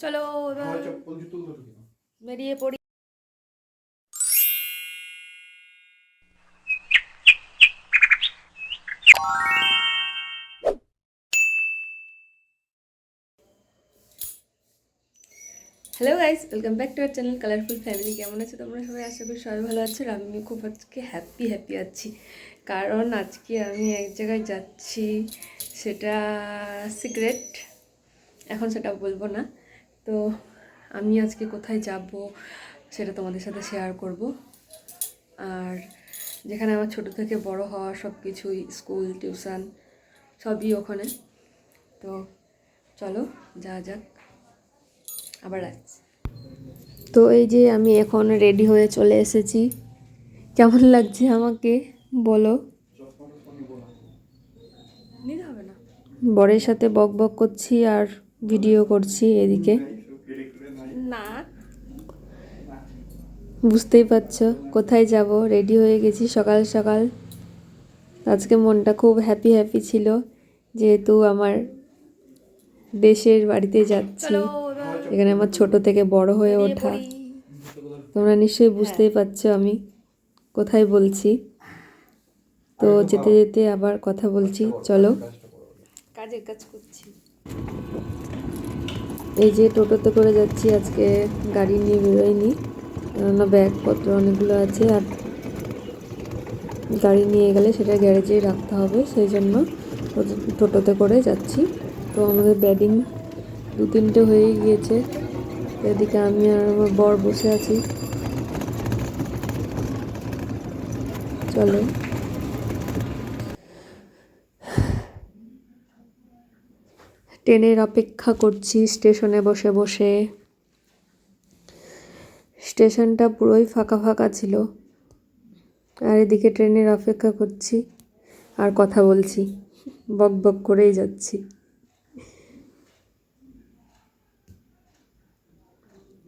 চলো এবার। বেরিয়ে পড়ি। Hello guys welcome back to our channel colourful family কেমন আছে তোমরা সবাই? আশা করি সবাই ভালো আছো। আর আমি খুব আজকে হ্যাপি হ্যাপি আছি। কারণ আজকে আমি এক জায়গায় যাচ্ছি সেটা সিক্রেট এখন সেটা বলব না। তো আমি আজকে কোথায় যাব সেটা তোমাদের সাথে শেয়ার করব। আর যেখানে আমার ছোট থেকে বড় হওয়া সব কিছুই স্কুল টিউশন সবই ওখানে। তো চলো যা যাক। আবার আসছি। তো এই যে আমি এখন রেডি হয়ে চলে এসেছি। কেমন লাগছে আমাকে? বলো। হবে না। বরের সাথে বক বক করছি আর ভিডিও করছি এদিকে। বুঝতেই পারছ কোথায় যাব? রেডি হয়ে গেছি সকাল সকাল। আজকে মনটা খুব হ্যাপি হ্যাপি ছিল যেহেতু আমার দেশের বাড়িতে যাচ্ছি। এখানে আমার ছোট থেকে বড় হয়ে ওঠা। তোমরা নিশ্চয়ই বুঝতেই পারছ আমি কোথায় বলছি। তো যেতে যেতে আবার কথা বলছি চলো। কাজের কাজ করছি। এই যে টোটোতে করে যাচ্ছি আজকে গাড়ি নিয়ে বেরোয়নি। কেননা ব্যাগপত্র অনেকগুলো আছে আর গাড়ি নিয়ে গেলে সেটা গ্যারেজেই রাখতে হবে, সেই জন্য টোটোতে করে যাচ্ছি। তো আমাদের ব্যাডিং দু তিনটে হয়ে গিয়েছে। এদিকে আমি আর আমার বর বসে আছি। চলো। ট্রেনের অপেক্ষা করছি, স্টেশনে বসে বসে। স্টেশনটা পুরোই ফাঁকা ফাঁকা ছিল। আর এদিকে ট্রেনের অপেক্ষা করছি আর কথা বলছি। বক বক করেই যাচ্ছি।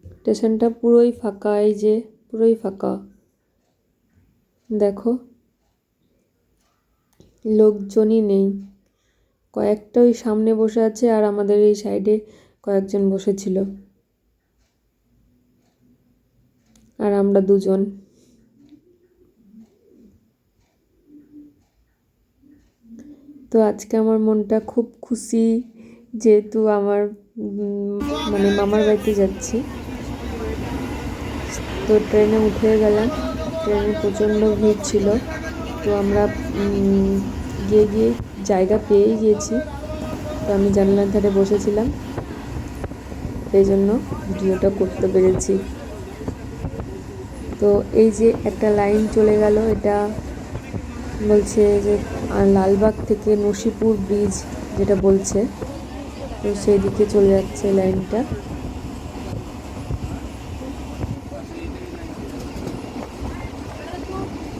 স্টেশনটা পুরোই ফাঁকা, এই যে পুরোই ফাঁকা। দেখো, লোকজনই নেই। কয়েকটা ওই সামনে বসে আছে আর আমাদের এই সাইডে কয়েকজন বসেছিল। আর আমরা দুজন। তো আজকে আমার মনটা খুব খুশি যেহেতু আমার মানে মামার বাড়িতে যাচ্ছি। তো ট্রেনে উঠে গেলাম। ট্রেনে প্রচণ্ড ভিড় ছিল। তো আমরা গিয়ে গিয়ে জায়গা পেয়েই গিয়েছি। তো আমি জানলার ধারে বসেছিলাম। সেই জন্য ভিডিওটা করতে পেরেছি। তো এই যে একটা লাইন চলে গেল, এটা বলছে যে লালবাগ থেকে নসিপুর ব্রিজ যেটা বলছে, তো সেই দিকে চলে যাচ্ছে লাইনটা।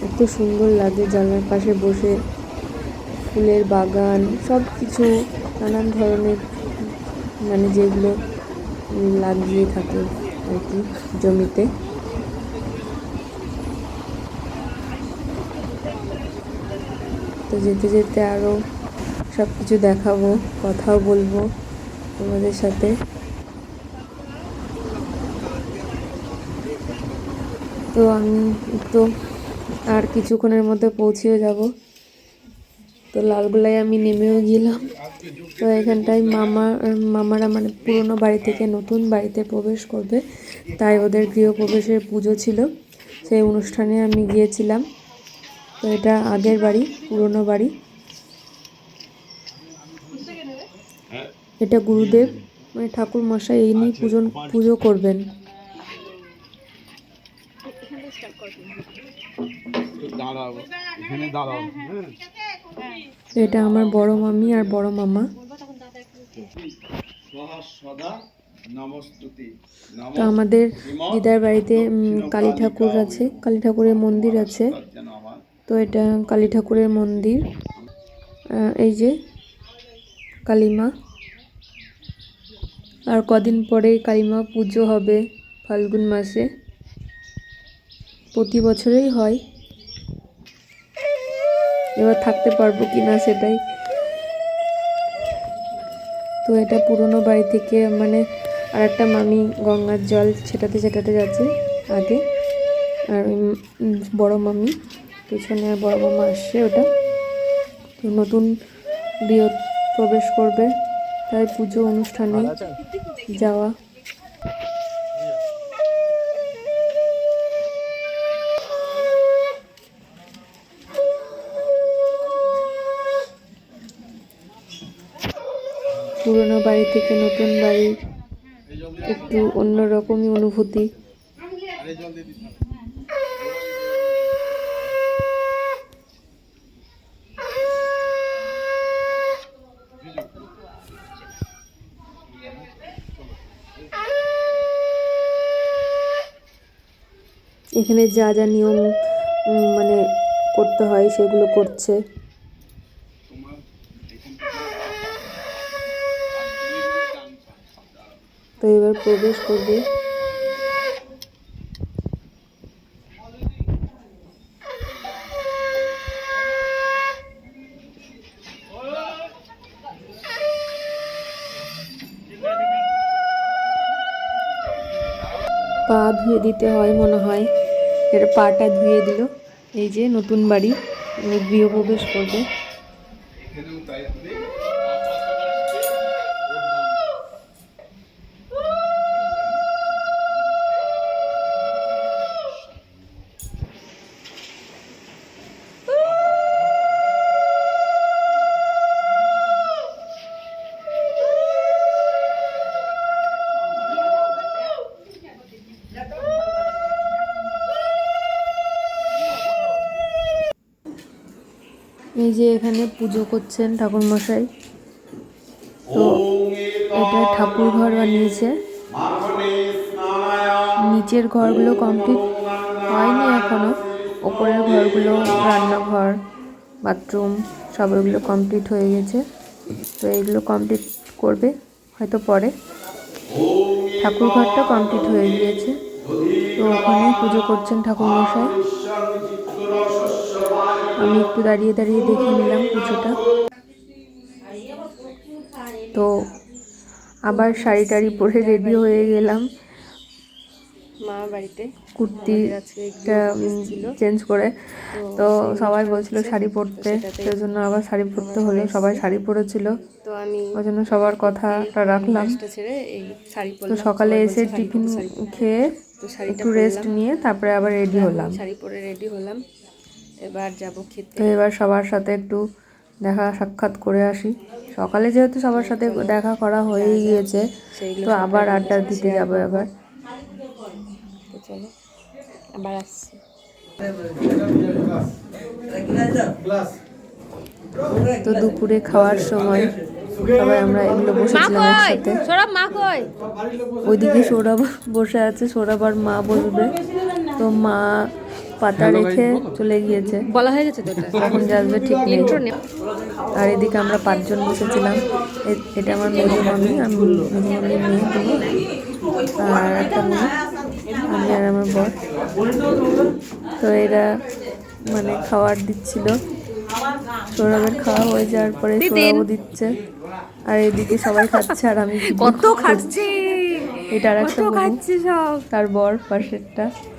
এত সুন্দর লাগে জানলার পাশে বসে, ফুলের বাগান সব কিছু নানান ধরনের মানে যেগুলো লাগিয়ে থাকে আর কি জমিতে। তো যেতে যেতে আরও সব কিছু দেখাবো, কথাও বলব তোমাদের সাথে। তো আমি তো আর কিছুক্ষণের মধ্যে পৌঁছেও যাব। তো লালগোলায় আমি নেমেও গেলাম। তো এখানটায় মামা, মামারা মানে পুরনো বাড়ি থেকে নতুন বাড়িতে প্রবেশ করবে। তাই ওদের গৃহপ্রবেশের পুজো ছিল। সেই অনুষ্ঠানে আমি গিয়েছিলাম। তো এটা আগের বাড়ি, পুরনো বাড়ি। এটা গুরুদেব মানে ঠাকুর মশাই এই নিয়ে পুজো পুজো করবেন। এটা আমার বড় মামি আর বড় মামা। তো আমাদের দিদার বাড়িতে কালী ঠাকুর আছে, কালী ঠাকুরের মন্দির আছে। তো এটা কালী ঠাকুরের মন্দির। এই যে কালীমা। আর কদিন পরে কালীমা পুজো হবে ফাল্গুন মাসে। প্রতি বছরেই হয়। এবার থাকতে পারব কি না সেটাই। তো এটা পুরনো বাড়ি থেকে মানে আর একটা মামি গঙ্গার জল ছেটাতে ছেটাতে যাচ্ছে আগে। আর বড় মামি। পেছনে আর বড় মামা আসছে ওটা। তো নতুন গৃহ প্রবেশ করবে তাই পুজো অনুষ্ঠানে যাওয়া। পুরোনো বাড়ি থেকে নতুন বাড়ির একটু অন্যরকমই অনুভূতি। এখানে যা যা নিয়ম মানে করতে হয় সেগুলো করছে। তো এবার প্রবেশ করবে। পা ধুয়ে দিতে হয় মনে হয়। এর পাটা ধুয়ে দিল। এই যে নতুন বাড়ি গৃহপ্রবেশ করবে। এই যে এখানে পুজো করছেন ঠাকুর মশাই তো এটা ঠাকুর ঘর বানিয়েছে। নিচের ঘরগুলো কমপ্লিট হয়নি এখনও। ওপরের ঘরগুলো রান্নাঘর, বাথরুম সব এগুলো কমপ্লিট হয়ে গেছে। তো এগুলো কমপ্লিট করবে হয়তো পরে। ঠাকুর ঘরটা কমপ্লিট হয়ে গিয়েছে। তো ওখানে পুজো করছেন ঠাকুর মশাই আমি একটু দাঁড়িয়ে দাঁড়িয়ে দেখে নিলাম পুজোটা। তো আবার শাড়ি টাড়ি পরে রেডি হয়ে গেলাম। মা বাড়িতে কুর্তি চেঞ্জ করে। তো সবাই বলছিল শাড়ি পরতে সেই জন্য আবার শাড়ি পরতে হলো সবাই শাড়ি পরেছিল। তো আমি ওই জন্য সবার কথাটা রাখলাম। ছেড়ে এই শাড়ি তো সকালে এসে টিফিন খেয়ে একটু রেস্ট নিয়ে তারপরে আবার রেডি হলাম। শাড়ি পরে রেডি হলাম। এবার যাব খেতে। তো এবার সবার সাথে একটু দেখা সাক্ষাৎ করে আসি। সকালে যেহেতু সবার সাথে দেখা করা হয়েই গিয়েছে তো আবার আড্ডা দিতে যাব এবার। তো চলো আবার আসছি। তো দুপুরে খাওয়ার সময় সবাই আমরা এগুলো বসেছিলাম একসাথে। সৌরভ মা কই? ওইদিকে সৌরভ বসে আছে সৌরভ আর মা বসবে। তো মা পাতা রেখে চলে গিয়েছে। বলা হয়ে গেছে তো যে আসবে ঠিক ইন্ট্রো আর এদিকে আমরা পাঁচজন বসেছিলাম। এ- এটা আমার মেজো মামি আমি মেজো মামির মেয়ে তুমি আর একটা মেয়ে আমি আর আমার বর। তো এরা মানে খাবার দিচ্ছিল। সৌরভের খাওয়া হয়ে যাওয়ার পরে সৌরভও দিচ্ছে। আর এদিকে সবাই খাচ্ছে আর আমি কত খাচ্ছি। এটা আর একটা বউ, খাচ্ছি সব। তার বর পাশেরটা। ঠিক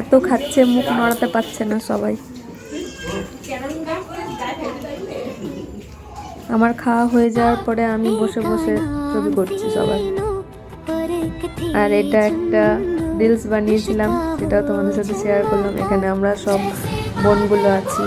এত খাচ্ছে, মুখ নড়াতে পারছে না সবাই। আমার খাওয়া হয়ে যাওয়ার পরে আমি বসে বসে ছবি করছি সবাই আর এটা একটা রিলস বানিয়েছিলাম, সেটাও তোমাদের সাথে শেয়ার করলাম। এখানে আমরা সব বোনগুলো আছি।